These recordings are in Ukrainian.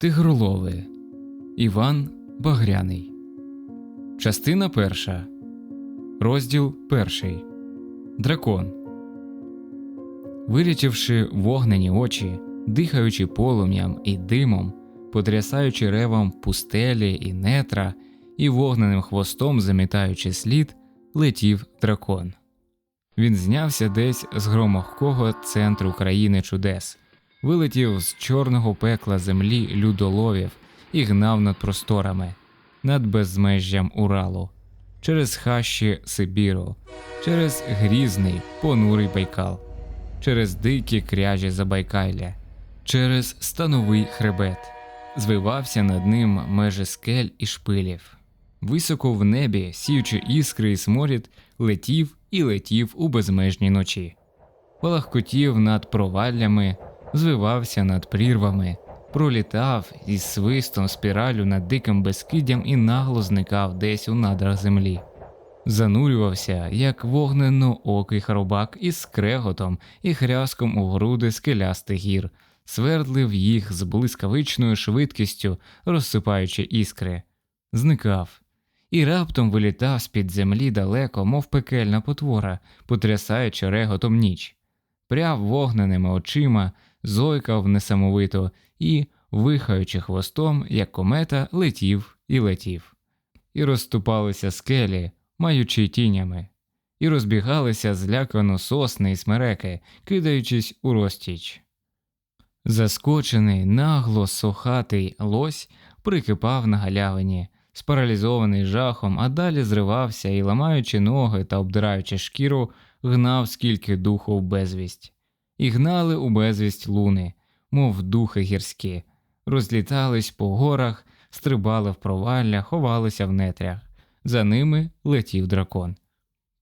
Тигролови Іван Багряний. Частина перша. Розділ перший. Дракон. Вилічивши вогнені очі, дихаючи полум'ям і димом, потрясаючи ревом пустелі і нетра, і вогненим хвостом замітаючи слід, летів дракон. Він знявся десь з громохкого центру країни чудес, вилетів з чорного пекла землі людоловів і гнав над просторами, над безмежжям Уралу, через хащі Сибіру, через грізний понурий Байкал, через дикі кряжі Забайкалля, через становий хребет, звивався над ним межі скель і шпилів. Високо в небі, сіючи іскри і сморід, летів і летів у безмежній ночі. Палахкотів над проваллями, звивався над прірвами, пролітав із свистом спіралю над диким безкиддям і нагло зникав десь у надрах землі. Занурювався, як вогненно-окий хробак із скреготом і хряском у груди скелястих гір, свердлив їх з блискавичною швидкістю, розсипаючи іскри, зникав. І раптом вилітав з-під землі далеко, мов пекельна потвора, потрясаючи реготом ніч, пряв вогненими очима, зойкав несамовито і, вихаючи хвостом, як комета, летів і летів, і розступалися скелі, маючи тінями, і розбігалися злякано сосни і смереки, кидаючись у розтіч. Заскочений, нагло сохатий лось прикипав на галявині, спаралізований жахом, а далі зривався і, ламаючи ноги та обдираючи шкіру, гнав скільки духу в безвість. І гнали у безвість луни, мов духи гірські, розлітались по горах, стрибали в провалля, ховалися в нетрях. За ними летів дракон.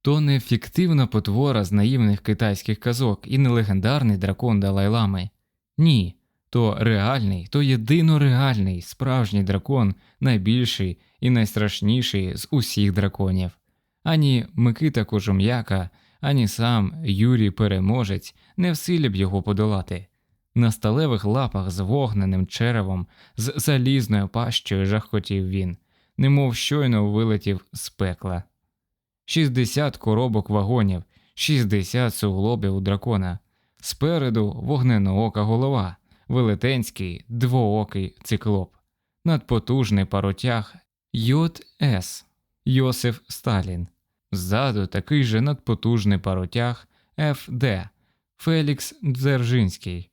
То не фіктивна потвора з наївних китайських казок і не легендарний дракон Далай-Лами. Ні, то реальний, то єдино реальний, справжній дракон, найбільший і найстрашніший з усіх драконів. Ані Микита Кожум'яка, ані сам Юрій Переможець не в силі б його подолати. На сталевих лапах з вогненим черевом, з залізною пащою жахкотів він, немов щойно вилетів з пекла. Шістдесят коробок вагонів, шістдесят суглобів дракона, спереду вогненоока голова, велетенський двоокий циклоп, надпотужний паротяг Йот С. Йосиф Сталін, ззаду такий же надпотужний паротяг ФД Фелікс Дзержинський.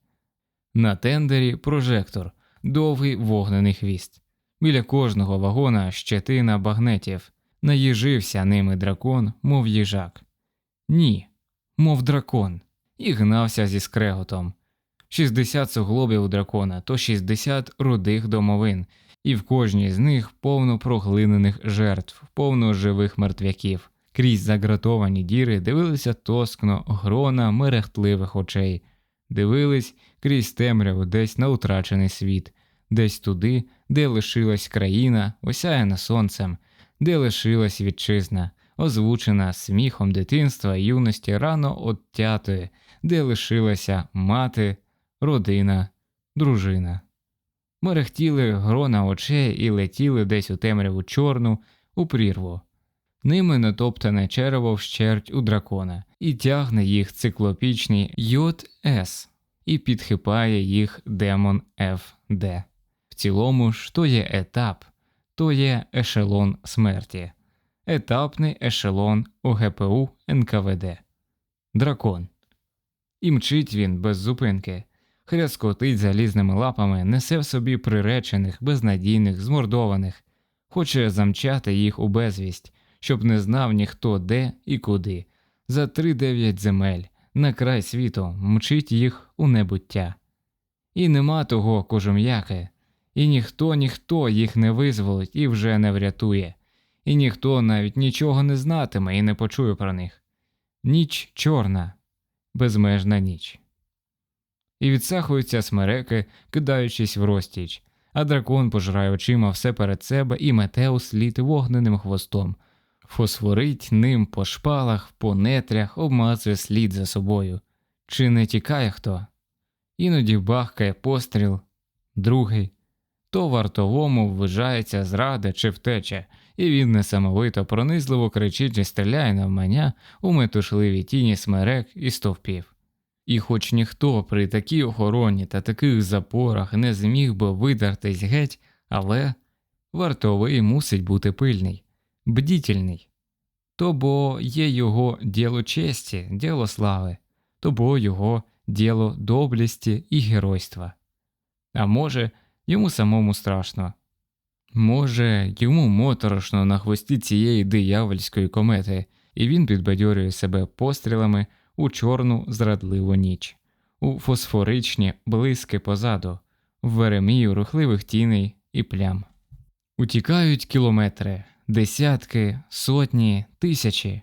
На тендері прожектор, довгий вогнений хвіст. Біля кожного вагона щетина багнетів, наїжився ними дракон, мов їжак. Ні, мов дракон, і гнався зі скреготом. 60 суглобів у дракона, то 60 рудих домовин, і в кожній з них повно проглинених жертв, повно живих мертвяків. Крізь загратовані діри дивилися тоскно грона мерехтливих очей, дивились крізь темряву десь на утрачений світ, десь туди, де лишилась країна, осяяна сонцем, де лишилась вітчизна, озвучена сміхом дитинства і юності рано оттятої, де лишилася мати, родина, дружина. Мерехтіли грона очей і летіли десь у темряву чорну, у прірву. Ними натоптане черево вщерть у дракона, і тягне їх циклопічний Йод С, і підхипає їх демон ФД. В цілому ж то є етап, то є ешелон смерті, етапний ешелон ОГПУ НКВД. Дракон. І мчить він без зупинки, хряскотить залізними лапами, несе в собі приречених, безнадійних, змордованих, хоче замчати їх у безвість, щоб не знав ніхто де і куди. За три дев'ять земель, на край світу, мчить їх у небуття. І нема того кожум'яки, і ніхто, ніхто їх не визволить і вже не врятує, і ніхто навіть нічого не знатиме і не почує про них. Ніч чорна, безмежна ніч. І відсахуються смереки, кидаючись в розтіч, а дракон пожирає очима все перед себе і мете у слід вогненим хвостом, фосфорить ним по шпалах, по нетрях, обмазує слід за собою. Чи не тікає хто? Іноді бахкає постріл, другий, то вартовому ввижається зрада чи втеча, і він несамовито пронизливо кричить і стріляє навмання у метушливі тіні смерек і стовпів. І хоч ніхто при такій охороні та таких запорах не зміг би видертись геть, але вартовий мусить бути пильний, бдітельний. То є його діло честі, діло слави, то його діло доблісті і геройства. А може, йому самому страшно. Може, йому моторошно на хвості цієї диявольської комети, і він підбадьорює себе пострілами у чорну зрадливу ніч, у фосфоричні блиски позаду, в веремію рухливих тіней і плям. Утікають кілометри, десятки, сотні, тисячі,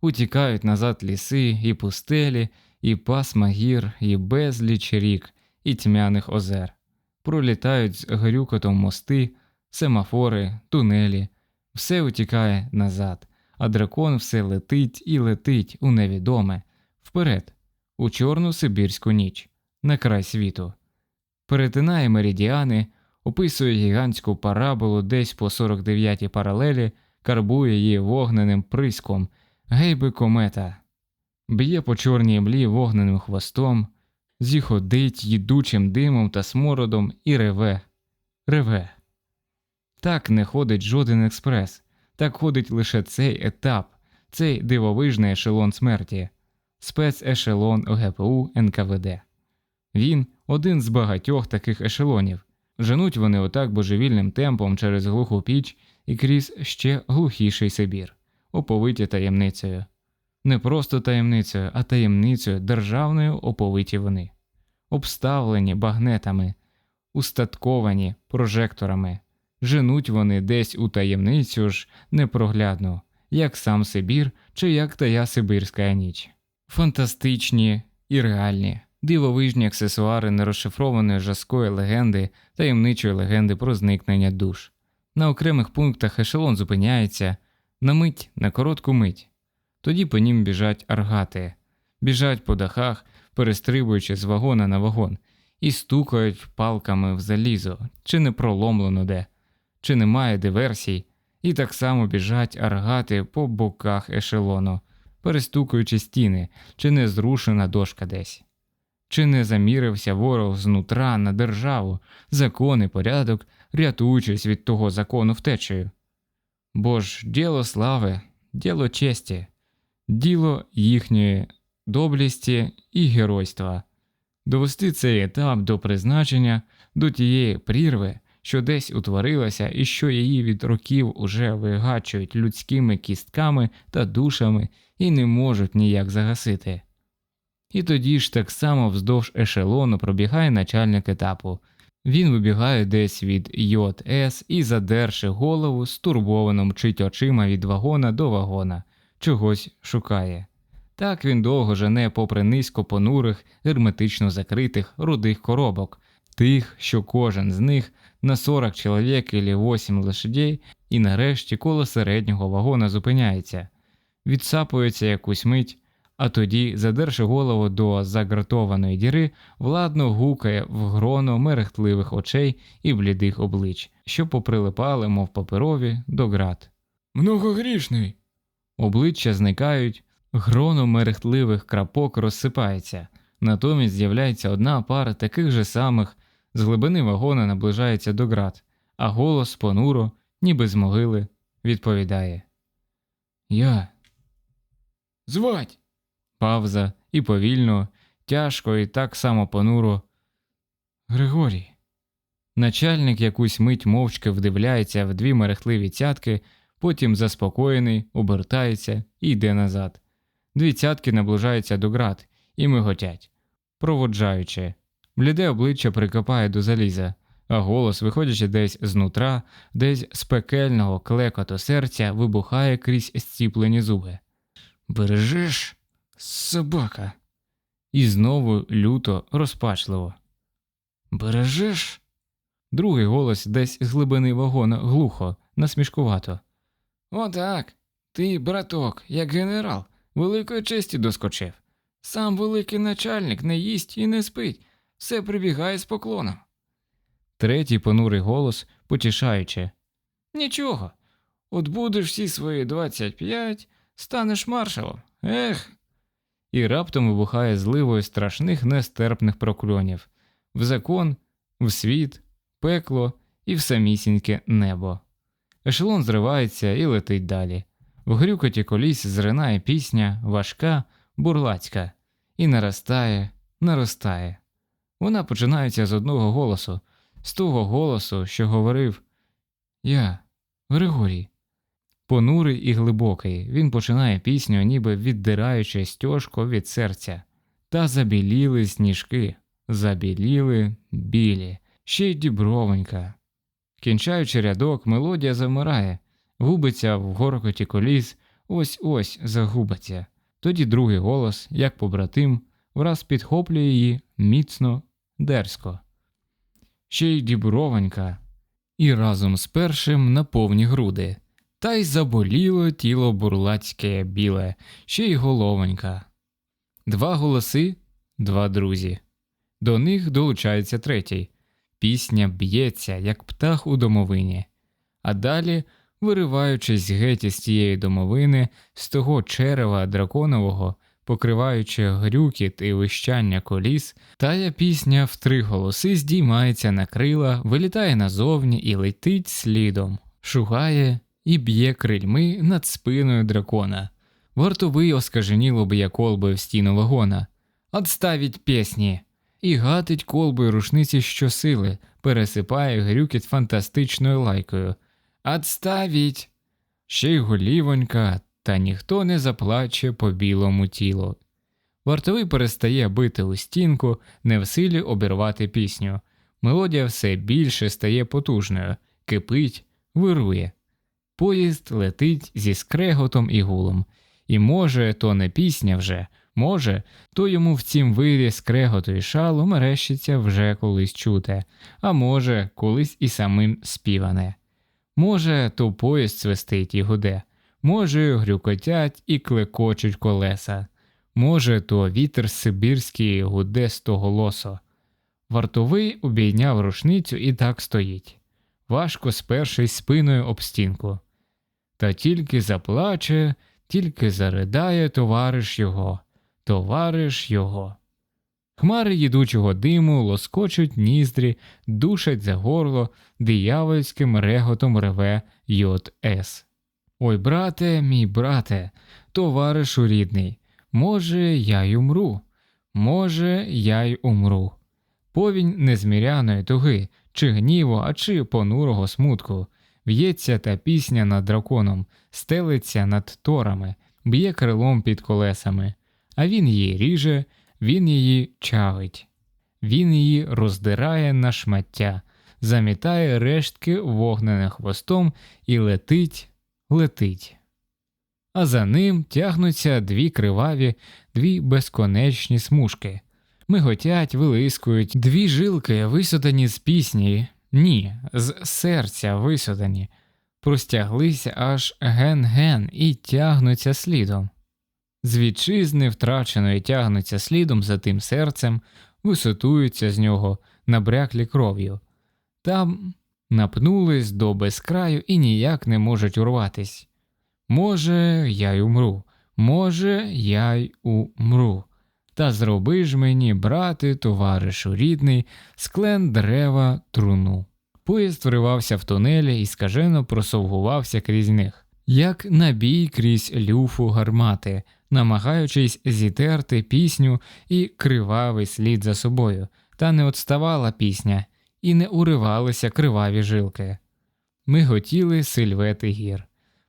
утікають назад ліси і пустелі, і пасма гір, і безліч рік, і тьмяних озер. Пролітають з грюкотом мости, семафори, тунелі, все утікає назад, а дракон все летить і летить у невідоме, вперед, у чорну сибірську ніч, на край світу. Перетинає меридіани, описує гігантську параболу десь по 49-й паралелі, карбує її вогненим приском, гейби комета, б'є по чорній млі вогненим хвостом, зіходить їдучим димом та смородом і реве, реве. Так не ходить жоден експрес, так ходить лише цей етап, цей дивовижний ешелон смерті, спецешелон ГПУ НКВД. Він один з багатьох таких ешелонів. Женуть вони отак божевільним темпом через глуху піч і крізь ще глухіший Сибір, оповиті таємницею. Не просто таємницею, а таємницею державною оповиті вони, обставлені багнетами, устатковані прожекторами, женуть вони десь у таємницю ж непроглядну, як сам Сибір чи як тая Сибирська ніч. Фантастичні і реальні, дивовижні аксесуари нерозшифрованої жаскої легенди, таємничої легенди про зникнення душ. На окремих пунктах ешелон зупиняється на мить, на коротку мить. Тоді по нім біжать аргати, біжать по дахах, перестрибуючи з вагона на вагон, і стукають палками в залізо, чи не проломлено де, чи немає диверсій, і так само біжать аргати по боках ешелону, перестукуючи стіни, чи не зрушена дошка десь. Чи не замірився ворог знутра на державу, закон і порядок, рятуючись від того закону втечею? Бо ж діло слави, діло честі, діло їхньої доблісті і геройства, довести цей етап до призначення, до тієї прірви, що десь утворилася і що її від років уже вигачують людськими кістками та душами і не можуть ніяк загасити. І тоді ж так само вздовж ешелону пробігає начальник етапу. Він вибігає десь від ЙС і, задерши голову, стурбовано мчить очима від вагона до вагона, чогось шукає. Так він довго жене попри низько понурих, герметично закритих рудих коробок, тих, що кожен з них на 40 чоловік і 8 лошадей, і нарешті коло середнього вагона зупиняється, відсапується якусь мить, а тоді, задерши голову до загратованої діри, владно гукає в гроно мерехтливих очей і блідих облич, що поприлипали, мов паперові, до град. Многогрішний. Обличчя зникають, гроно мерехтливих крапок розсипається, натомість з'являється одна пара таких же самих, з глибини вагона наближається до град, а голос понуро, ніби з могили, відповідає Я. Звать. Павза і повільно, тяжко і так само понуро. Григорій. Начальник якусь мить мовчки вдивляється в дві мерехтливі цятки, потім заспокоєний, обертається і йде назад. Дві цятки наближаються до град і миготять, проводжаючи. Бліде обличчя прикопає до заліза, а голос, виходячи десь знутра, десь з пекельного клекоту серця, вибухає крізь зціплені зуби. Бережеш, собака. І знову люто, розпачливо. Бережеш? Другий голос десь з глибини вагона глухо, насмішкувато. Отак. Ти, браток, як генерал, великої честі доскочив. Сам великий начальник не їсть і не спить, все прибігає з поклоном. Третій понурий голос, потішаючи. Нічого. От будеш всі свої 25, станеш маршалом. Ех. І раптом вибухає зливою страшних нестерпних прокльонів в закон, в світ, пекло і в самісіньке небо. Ешелон зривається і летить далі. В грюкоті коліс зринає пісня, важка, бурлацька, і наростає, наростає. Вона починається з одного голосу, з того голосу, що говорив Я, Григорій. Понурий і глибокий, він починає пісню, ніби віддираючи стяжко від серця. Та забіліли сніжки, забіліли білі, ще й дібровенька. Кінчаючи рядок, мелодія замирає, губиться в горкоті коліс, ось ось загубиться. Тоді другий голос, як побратим, враз підхоплює її міцно, дерзко. Ще й дібровенька, і разом з першим на повні груди. Та й заболіло тіло бурлацьке біле, ще й головонька. Два голоси, два друзі. До них долучається третій. Пісня б'ється, як птах у домовині. А далі, вириваючись геть із тієї домовини, з того черева драконового, покриваючи грюкіт і вищання коліс, тая пісня в три голоси здіймається на крила, вилітає назовні і летить слідом, шугає і б'є крильми над спиною дракона. Вартовий оскаженіло б'є колбою в стіну вагона. Отставіть пісні! І гатить колбою рушниці щосили, пересипає грюкіт фантастичною лайкою. Отставіть! Ще й голівонька, та ніхто не заплаче по білому тілу. Вартовий перестає бити у стінку, не в силі обірвати пісню. Мелодія все більше стає потужною, кипить, вирує. Поїзд летить зі скреготом і гулом, і може, то не пісня вже, може, то йому в цім вирі скреготу і шалу мерещиться вже колись чуте, а може, колись і самим співане. Може, то поїзд свистить і гуде, може, грюкотять і клекочуть колеса, може, то вітер сибірський гуде стоголосо. Вартовий обійняв рушницю і так стоїть, важко спершись спиною об стінку. Та тільки заплаче, тільки заридає товариш його, товариш його. Хмари їдучого диму лоскочуть ніздрі, душать за горло, диявольським реготом реве йод С. Ой, брате, мій брате, товаришу рідний, може, я й умру, може, я й умру. Повінь незміряної туги, чи гніву, а чи понурого смутку. В'ється та пісня над драконом, стелиться над торами, б'є крилом під колесами, а він її ріже, він її чавить, він її роздирає на шмаття, замітає рештки вогненим хвостом і летить, летить. А за ним тягнуться дві криваві, дві безконечні смужки. Миготять, вилискують, дві жилки, висодані з пісні, ні, з серця висодані, простяглися аж ген-ген і тягнуться слідом. З вітчизни втраченої тягнуться слідом за тим серцем, висотуються з нього, набряклі кров'ю, там напнулись до безкраю і ніяк не можуть урватись. Може, я й умру, може, я й умру. Та зроби ж мені, брати, товаришу рідний, склен дерева труну. Поїзд вривався в тунелі і скажено просовгувався крізь них, як набій крізь люфу гармати, намагаючись зітерти пісню і кривавий слід за собою, та не отставала пісня, і не уривалися криваві жилки. Ми готіли сильвети гір,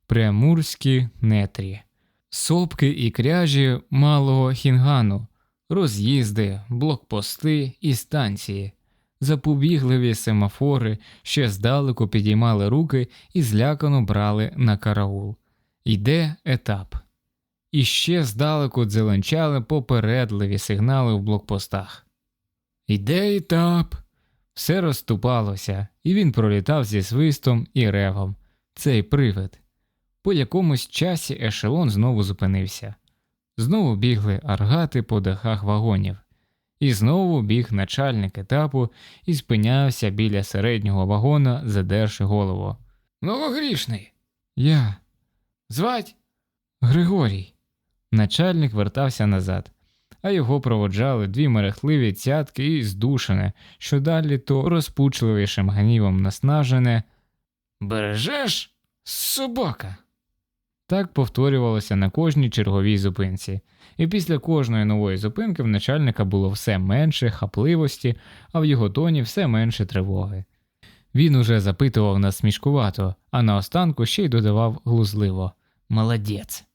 преамурські нетрі, сопки і кряжі малого хінгану роз'їзди, блокпости і станції, запобігливі семафори ще здалеку підіймали руки і злякано брали на караул. Йде етап. І ще здалеку дзеленчали попередливі сигнали в блокпостах. Йде етап. Все розступалося, і він пролітав зі свистом і ревом. Цей привид. По якомусь часі ешелон знову зупинився. Знову бігли аргати по дахах вагонів, І знову біг начальник етапу і спинявся біля середнього вагона, задерши голову. Новогрішний. Я. Звать? Григорій. Начальник вертався назад, а його проводжали дві мерехтливі цятки і здушене, що далі то розпучливішим гнівом наснажене. Бережеш, собака. Так повторювалося на кожній черговій зупинці, і після кожної нової зупинки в начальника було все менше хапливості, а в його тоні все менше тривоги. Він уже запитував насмішкувато, а наостанку ще й додавав глузливо Молодець.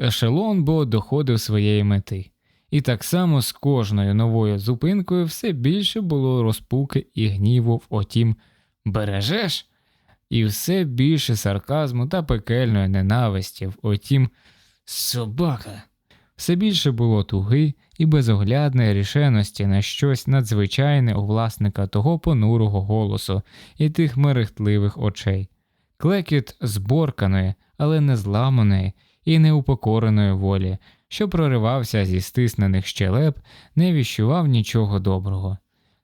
Ешелон бо доходив своєї мети, і так само з кожною новою зупинкою все більше було розпуки і гніву в отім бережеш, і все більше сарказму та пекельної ненависті в отім собака. Все більше було туги і безоглядної рішеності на щось надзвичайне у власника того понурого голосу і тих мерехтливих очей, клекіт зборканої, але не зламаної і неупокореної волі, що проривався зі стиснених щелеп, не віщував нічого доброго.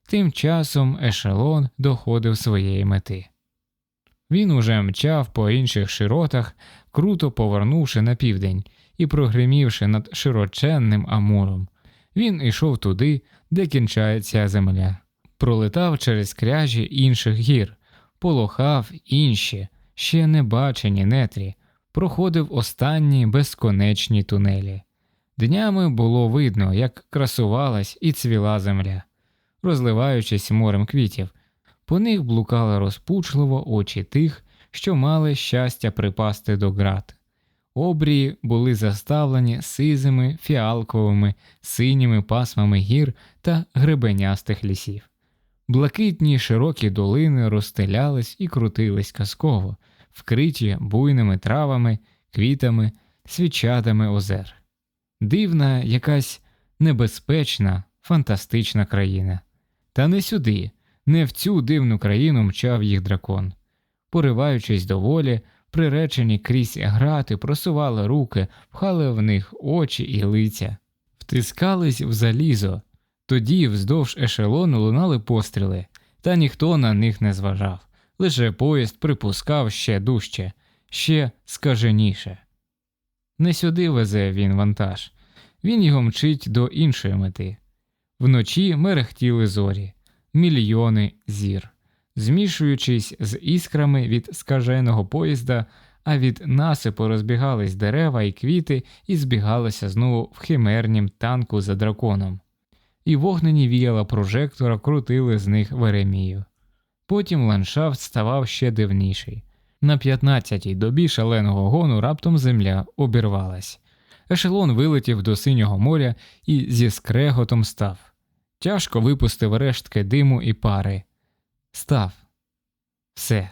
Тим часом ешелон доходив своєї мети. Він уже мчав по інших широтах, круто повернувши на південь і прогримівши над широченним амуром. Він ішов туди, де кінчається земля, пролетав через кряжі інших гір, полохав інші, ще не бачені нетрі, проходив останні безконечні тунелі. Днями було видно, як красувалась і цвіла земля, розливаючись морем квітів. По них блукали розпучливо очі тих, що мали щастя припасти до град. Обрії були заставлені сизими, фіалковими, синіми пасмами гір та гребенястих лісів. Блакитні широкі долини розстелялись і крутились казково, вкриті буйними травами, квітами, свічатами озер. Дивна, якась небезпечна, фантастична країна. Та не сюди, не в цю дивну країну мчав їх дракон. Пориваючись до волі, приречені крізь грати, просували руки, пхали в них очі і лиця, втискались в залізо. Тоді вздовж ешелону лунали постріли, та ніхто на них не зважав, лише поїзд припускав ще дужче, ще скаженіше. Не сюди везе він вантаж, він його мчить до іншої мети. Вночі мерехтіли зорі, мільйони зір змішуючись з іскрами від скаженого поїзда, а від насипу розбігались дерева і квіти і збігалися знову в химернім танку за драконом, і вогнені віяла прожектора крутили з них Веремію. Потім ландшафт ставав ще дивніший. На 15-й добі шаленого гону раптом земля обірвалась. Ешелон вилетів до синього моря і зі скреготом став. Тяжко випустив рештки диму і пари. Став. Все.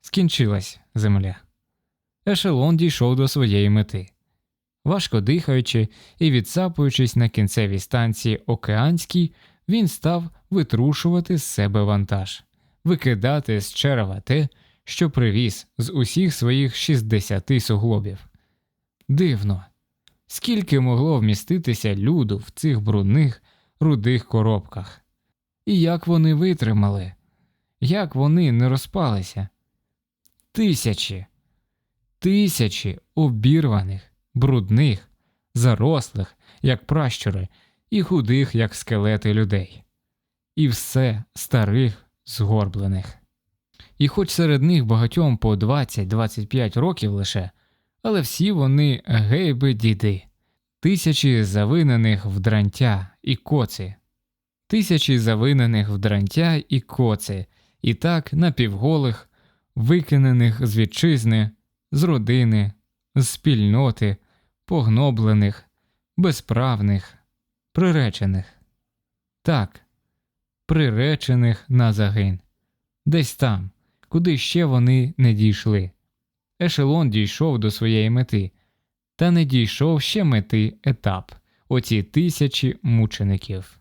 Скінчилась земля. Ешелон дійшов до своєї мети. Важко дихаючи і відсапуючись на кінцевій станції Океанській, він став витрушувати з себе вантаж, викидати з черева те, що привіз з усіх своїх 60 суглобів. Дивно, скільки могло вміститися люду в цих брудних, рудих коробках, і як вони витримали? Як вони не розпалися. Тисячі, тисячі обірваних, брудних, зарослих, як пращури, і худих, як скелети людей, і все старих, згорблених. І хоч серед них багатьом по 20-25 років лише, але всі вони гейби діди, тисячі завинених в дрантя і коци, тисячі завинених в дрантя і коци, і так напівголих, викинених з вітчизни, з родини, з спільноти, погноблених, безправних, приречених. Так, приречених на загин, десь там, куди ще вони не дійшли. Ешелон дійшов до своєї мети, та не дійшов ще мети етап, оці тисячі мучеників.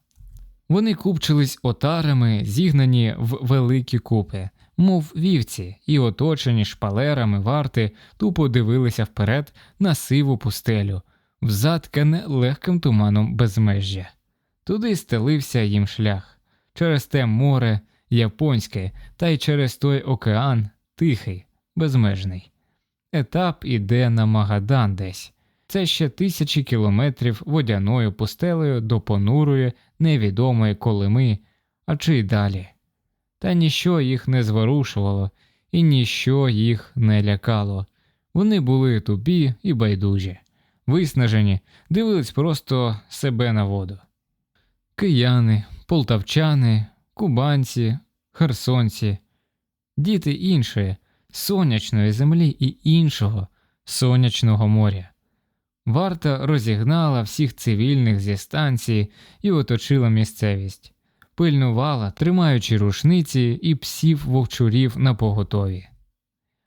Вони купчились отарами, зігнані в великі купи, мов вівці, і оточені шпалерами варти, тупо дивилися вперед на сиву пустелю, взаткане легким туманом безмежжя. Туди стелився їм шлях через те море японське та й через той океан тихий, безмежний. Етап іде на Магадан десь. Це ще тисячі кілометрів водяною пустелею до понурої, невідомої колими, а чи й далі. Та ніщо їх не зворушувало і ніщо їх не лякало. Вони були тупі і байдужі, виснажені, дивились просто себе на воду. Кияни, полтавчани, кубанці, херсонці, діти іншої, сонячної землі і іншого сонячного моря. Варта розігнала всіх цивільних зі станції і оточила місцевість, пильнувала, тримаючи рушниці і псів вовчурів на поготові.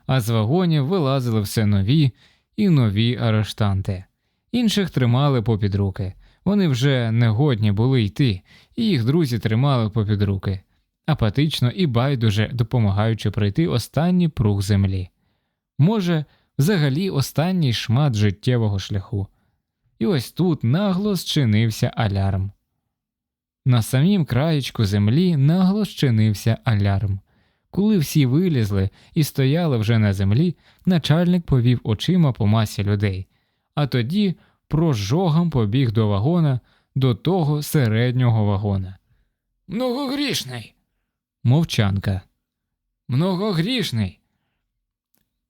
А з вагонів вилазили все нові і нові арештанти. Інших тримали попід руки. Вони вже не годні були йти, і їх друзі тримали попід руки, апатично і байдуже допомагаючи пройти останній пруг землі. Може, взагалі останній шмат життєвого шляху. І ось тут нагло зчинився алярм. На самім краєчку землі нагло зчинився алярм. Коли всі вилізли і стояли вже на землі, начальник повів очима по масі людей, а тоді прожогом побіг до вагона, до того середнього вагона. Многогрішний. Мовчанка. Многогрішний.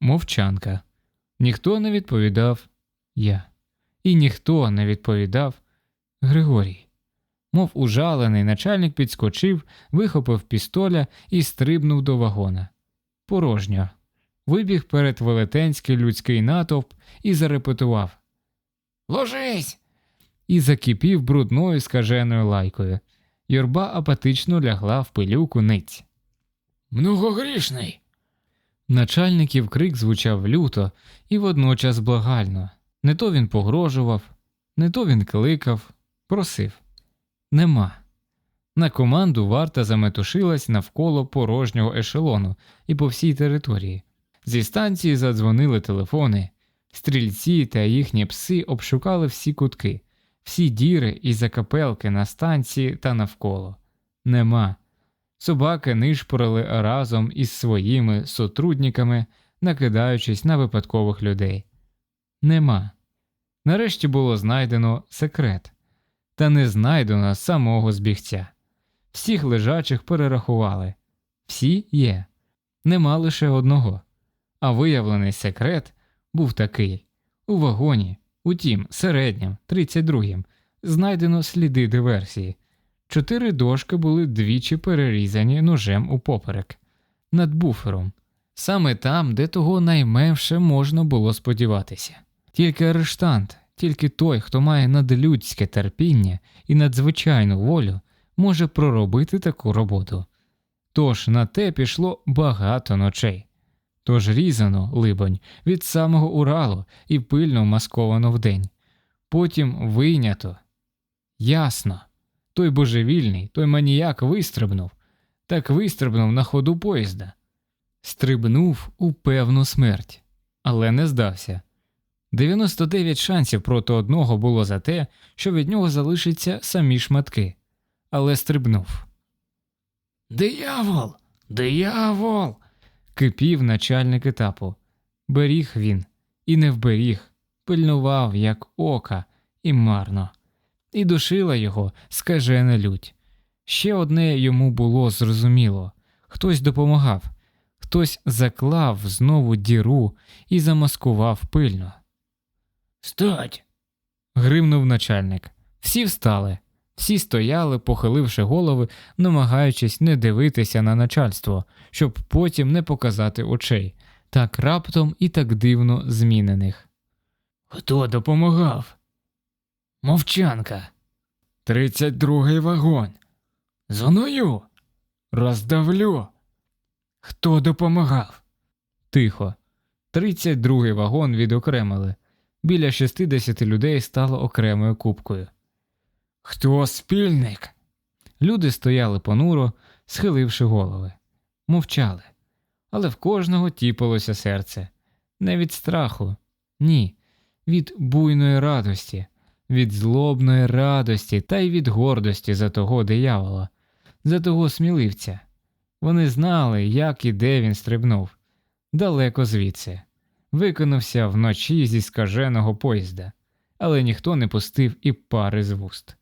Мовчанка. Ніхто не відповідав я. І ніхто не відповідав Григорій. Мов ужалений, начальник підскочив, вихопив пістоля і стрибнув до вагона. Порожньо. Вибіг перед велетенський людський натовп і зарепетував Ложись. І закипів брудною скаженою лайкою. Юрба апатично лягла в пилюку ниць. Многогрішний. Начальників крик звучав люто і водночас благально. Не то він погрожував, не то він кликав, просив. Нема. На команду варта заметушилась навколо порожнього ешелону і по всій території. Зі станції задзвонили телефони. Стрільці та їхні пси обшукали всі кутки, всі діри і закапелки на станції та навколо. Нема. Собаки нишпорили разом із своїми сотрудниками, накидаючись на випадкових людей. Нема. Нарешті було знайдено секрет, та не знайдено самого збігця. Всіх лежачих перерахували. Всі є. Нема лише одного. А виявлений секрет був такий у вагоні, утім, середнім, 32-м, знайдено сліди диверсії. Чотири дошки були двічі перерізані ножем упоперек над буфером, саме там, де того найменше можна було сподіватися. Тільки арештант, тільки той, хто має надлюдське терпіння і надзвичайну волю, може проробити таку роботу. Тож на те пішло багато ночей. Тож різано, либонь, від самого Уралу і пильно масковано вдень. Потім вийнято. Ясно. Той божевільний, той маніяк вистрибнув, так вистрибнув на ходу поїзда. Стрибнув у певну смерть, але не здався. 99 шансів проти одного було за те, що від нього залишаться самі шматки, але стрибнув. Диявол! Диявол! Кипів начальник етапу. Беріг він і не вберіг, пильнував, як ока, і марно, і душила його скажена лють. Ще одне йому було зрозуміло хтось допомагав, хтось заклав знову діру і замаскував пильно. Стать. гримнув начальник. Всі встали, всі стояли, похиливши голови, намагаючись не дивитися на начальство, щоб потім не показати очей, так раптом і так дивно змінених. Хто допомагав? Мовчанка. Тридцять другий вагон. Зоною. Роздавлю. Хто допомагав? Тихо. Тридцять другий вагон відокремили. Біля 60 людей стало окремою купкою. Хто спільник? Люди стояли понуро, схиливши голови, мовчали, але в кожного тіпалося серце. Не від страху, ні, від буйної радості, від злобної радості та й від гордості за того диявола, за того сміливця. Вони знали, як і де він стрибнув, далеко звідси, виконався вночі зі скаженого поїзда, але ніхто не пустив і пари з вуст.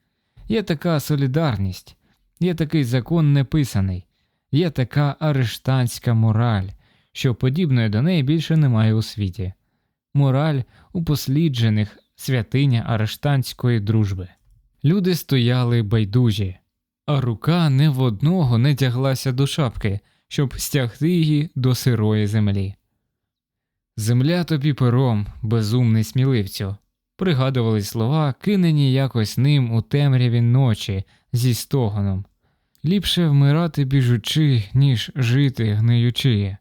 Є така солідарність, є такий закон неписаний, є така арештанська мораль, що подібної до неї більше немає у світі. Мораль упосліджених святиня арештанської дружби. Люди стояли байдужі, а рука не в одного не тяглася до шапки, щоб стягти її до сирої землі. Земля тобі пером, безумний сміливцю, пригадували слова, кинені якось ним у темряві ночі зі стогоном. Ліпше вмирати біжучи, ніж жити гниючи.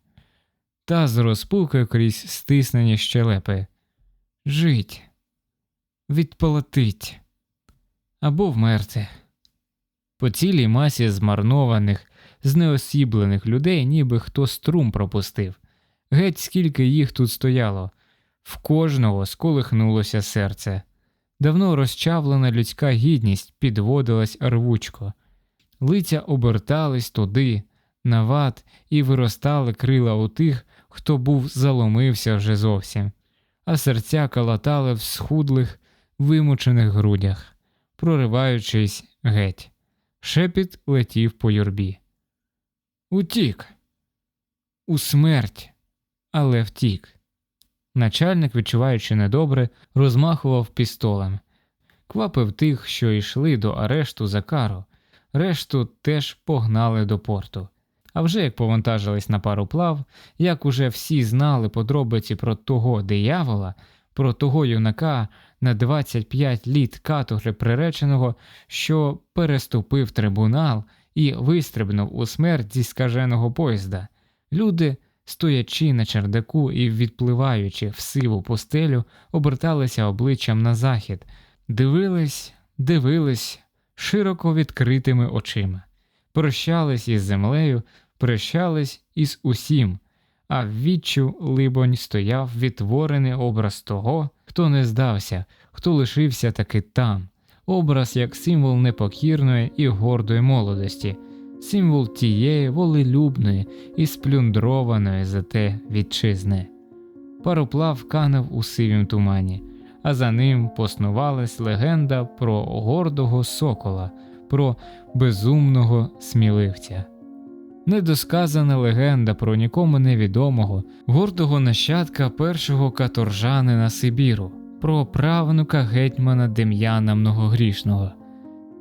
Та з розпуки крізь стиснені щелепи. Жить, відполотить або вмерти. По цілій масі змарнованих, знеосіблених людей, ніби хто струм пропустив. Геть скільки їх тут стояло, в кожного сколихнулося серце. Давно розчавлена людська гідність підводилась рвучко, лиця обертались туди, на ват, і виростали крила у тих, хто був заломився вже зовсім, а серця калатали в схудлих, вимучених грудях, прориваючись геть. Шепіт летів по юрбі. Утік. У смерть, але втік. Начальник, відчуваючи недобре, розмахував пістолем, квапив тих, що йшли до арешту за кару, решту теж погнали до порту. А вже як повантажились на пароплав, як уже всі знали подробиці про того диявола, про того юнака на 25 літ каторги приреченого, що переступив трибунал і вистрибнув у смерть зі скаженого поїзда, люди, стоячи на чердаку і відпливаючи в сиву постелю, оберталися обличчям на захід, дивились, дивились широко відкритими очима, прощались із землею, прощались із усім, а в відчу, либонь, стояв відтворений образ того, хто не здався, хто лишився таки там, образ як символ непокірної і гордої молодості, символ тієї волелюбної і сплюндрованої зате вітчизни. Пароплав канав у сивім тумані, а за ним поснувалась легенда про гордого сокола, про безумного сміливця. Недосказана легенда про нікому невідомого, гордого нащадка першого каторжанина Сибіру, про правнука гетьмана Дем'яна Многогрішного.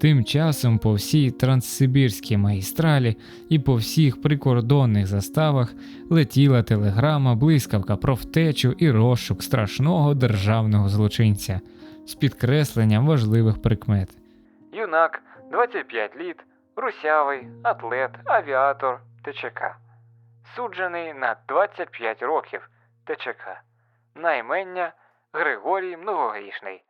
Тим часом по всій транссибірській магістралі і по всіх прикордонних заставах летіла телеграма, блискавка про втечу і розшук страшного державного злочинця з підкресленням важливих прикмет. Юнак, 25 літ, русявий, атлет, авіатор, ТЧК. Суджений на 25 років ТЧК. Наймення Григорій Многогрішний.